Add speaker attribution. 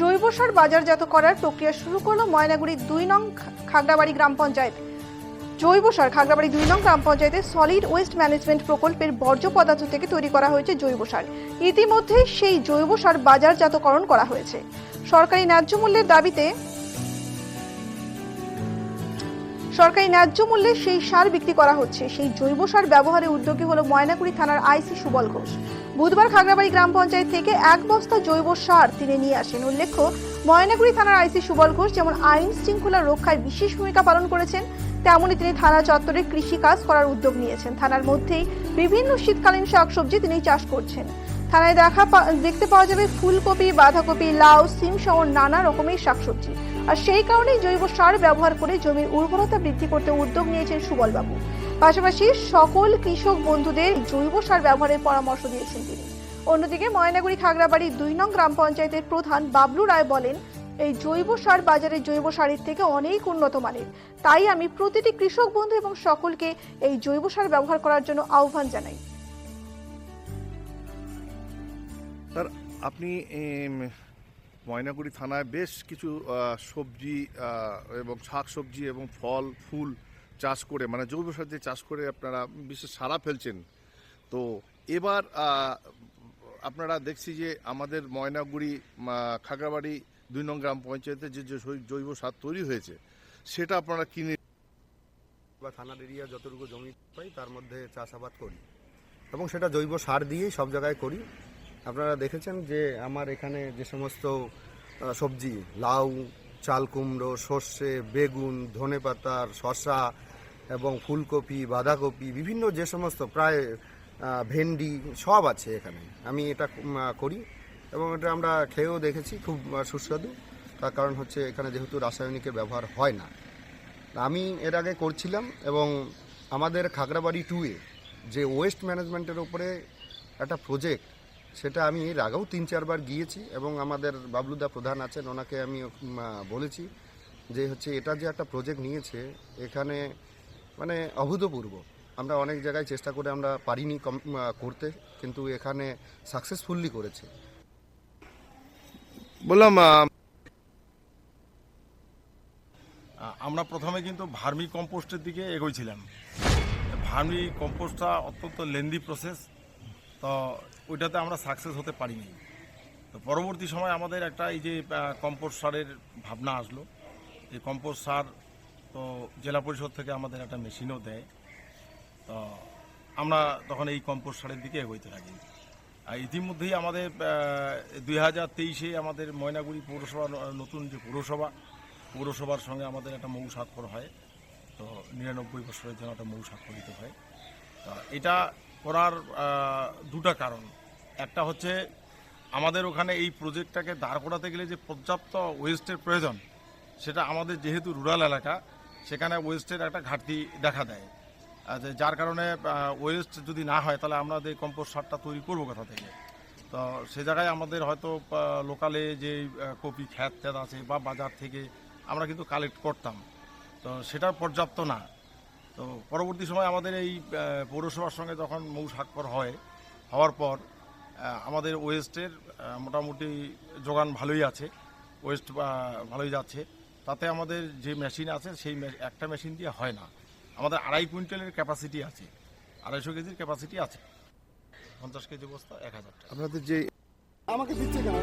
Speaker 1: জৈব সার বাজারজাত করার প্রক্রিয়া শুরু করল ময়নাগুড়ির দুই নং খাগড়াবাড়ি গ্রাম পঞ্চায়েত। জৈব সার খাগড়াবাড়ি দুই নং গ্রাম পঞ্চায়েতের সলিড ওয়েস্ট ম্যানেজমেন্ট প্রকল্পের বর্জ্য পদার্থ থেকে তৈরি করা হয়েছে জৈব সার। ইতিমধ্যে সেই জৈব সার বাজারজাতকরণ করা হয়েছে। সরকারি ন্যায্য মূল্যের দাবিতে সরকারি ন্যায্য মূল্যে সেই সার বিক্রি করা হচ্ছে। সেই জৈব সার ব্যবহারে উদ্যোগী হলো ময়নাগুড়ি থানার আইসি সুবল ঘোষ। বুধবার খাগড়াবাড়ি গ্রাম পঞ্চায়েত থেকে এক বস্তা জৈব সার তিনি নিয়ে আসেন। উল্লেখ্য, ময়নাগুড়ি থানার আইসি সুবল ঘোষ যেমন আইন শৃঙ্খলা রক্ষায় বিশেষ ভূমিকা পালন করেছেন, তেমনই তিনি থানা চত্বরে কৃষি কাজ করার উদ্যোগ নিয়েছেন। থানার মধ্যেই বিভিন্ন শীতকালীন শাকসবজি তিনি চাষ করছেন। থানায় দেখা দেখতে পাওয়া যাবে ফুলকপি, বাঁধাকপি, লাউ, সিম সহ নানা রকমের শাকসবজি। আর সেই কারণেই জৈব সার ব্যবহার করে জমির উর্বরতা বৃদ্ধি করতে উদ্যোগ নিয়েছেন সুবলবাবু। পাশাপাশি সকল কৃষক বন্ধুদের জৈব সার ব্যবহারের পরামর্শ দিয়েছেন তিনি। অন্যদিকে ময়নাগুড়ি খাগড়াবাড়ি দুই নং গ্রাম পঞ্চায়েতের প্রধান বাবলু রায় বলেন, এই জৈব সার বাজারে জৈব সারের থেকে অনেক উন্নত মানের। তাই আমি প্রতিটি কৃষক বন্ধু এবং সকলকে এই জৈব সার ব্যবহার করার জন্য আহ্বান জানাই।
Speaker 2: স্যার, আপনি ময়নাগুড়ি থানায় বেশ কিছু সবজি এবং শাক সবজি এবং ফল, ফুল চাষ করে মানে জৈব সার দিয়ে চাষ করে আপনারা বিশেষ সারা ফেলছেন। তো এবার আপনারা দেখছি যে আমাদের ময়নাগুড়ি খাগড়াবাড়ি দুই নং গ্রাম পঞ্চায়েতে যে জৈব সার তৈরি হয়েছে, সেটা আপনারা কিনে
Speaker 3: বা থানার এরিয়া যতটুকু জমি পাই তার মধ্যে চাষাবাদ করি এবং সেটা জৈব সার দিয়েই সব জায়গায় করি। আপনারা দেখেছেন যে আমার এখানে যে সমস্ত সবজি, লাউ, চাল কুমড়ো, সর্ষে, বেগুন ধনেপাতার শশা এবং ফুলকপি, বাঁধাকপি, বিভিন্ন যে সমস্ত, প্রায় ভেন্ডি সব আছে এখানে। আমি এটা করি এবং এটা আমরা খেয়েও দেখেছি, খুব সুস্বাদু। তার কারণ হচ্ছে এখানে যেহেতু রাসায়নিকের ব্যবহার হয় না। আমি এর আগে করছিলাম এবং আমাদের খাগড়াবাড়ি টুয়ে যে ওয়েস্ট ম্যানেজমেন্টের উপরে একটা প্রজেক্ট সেটা আমি এর আগেও তিন চারবার গিয়েছি এবং আমাদের বাবলুদা প্রধান আছেন, ওনাকে আমি বলেছি যে হচ্ছে এটা যে একটা প্রজেক্ট নিয়েছে, এখানে মানে অভূতপূর্ব। আমরা অনেক জায়গায় চেষ্টা করে আমরা পারিনি কম- করতে কিন্তু এখানে সাকসেসফুলি করেছে।
Speaker 2: বললাম
Speaker 4: আমরা প্রথমে কিন্তু ভার্মি কম্পোস্টের দিকে এগোইছিলাম। ভার্মি কম্পোস্টটা অত্যন্ত লেন্দি প্রসেস তো ওইটাতে আমরা সাকসেস হতে পারিনি। তো পরবর্তী সময় আমাদের একটা এই যে কম্পোস্ট সারের ভাবনা আসলো। এই কম্পোস্ট সার তো জেলা পরিষদ থেকে আমাদের একটা মেশিনও দেয়। তো আমরা তখন এই কম্পোস্ট সারের দিকে এগোইতে থাকি। আর ইতিমধ্যেই আমাদের দুই হাজার তেইশে আমাদের ময়নাগুড়ি পৌরসভা নতুন যে পৌরসভা, পৌরসভার সঙ্গে আমাদের একটা মৌ স্বাক্ষর হয়। তো নিরানব্বই বছরের জন্য একটা মৌ স্বাক্ষরিত হয়। তা এটা করার দুটা কারণ। একটা হচ্ছে আমাদের ওখানে এই প্রজেক্টটাকে দাঁড় করাতে গেলে যে পর্যাপ্ত ওয়েস্টের প্রয়োজন, সেটা আমাদের যেহেতু রুরাল এলাকা, সেখানে ওয়েস্টের একটা ঘাটতি দেখা দেয়। যার কারণে ওয়েস্ট যদি না হয়, তাহলে আমরা এই কম্পোস্ট সারটা তৈরি করব কোথা থেকে? তো সে জায়গায় আমাদের হয়তো লোকালে যে কপি খ্যাত ট্যাত আছে বা বাজার থেকে আমরা কিন্তু কালেক্ট করতাম। তো সেটা পর্যাপ্ত না। তো পরবর্তী সময় আমাদের এই পৌরসভার সঙ্গে যখন মৌ স্বাক্ষর হয়, হওয়ার পর আমাদের ওয়েস্টের মোটামুটি যোগান ভালোই আছে। ওয়েস্ট ভালোই যাচ্ছে। তাতে আমাদের যে মেশিন আছে, সেই একটা মেশিন দিয়ে হয় না। আমাদের আড়াই কুইন্টালের ক্যাপাসিটি আছে। আড়াইশো কেজির ক্যাপাসিটি আছে। পঞ্চাশ কেজি বস্তা এক হাজার টাকা।
Speaker 2: আপনাদের যে
Speaker 3: আমাকে দিচ্ছে কেন?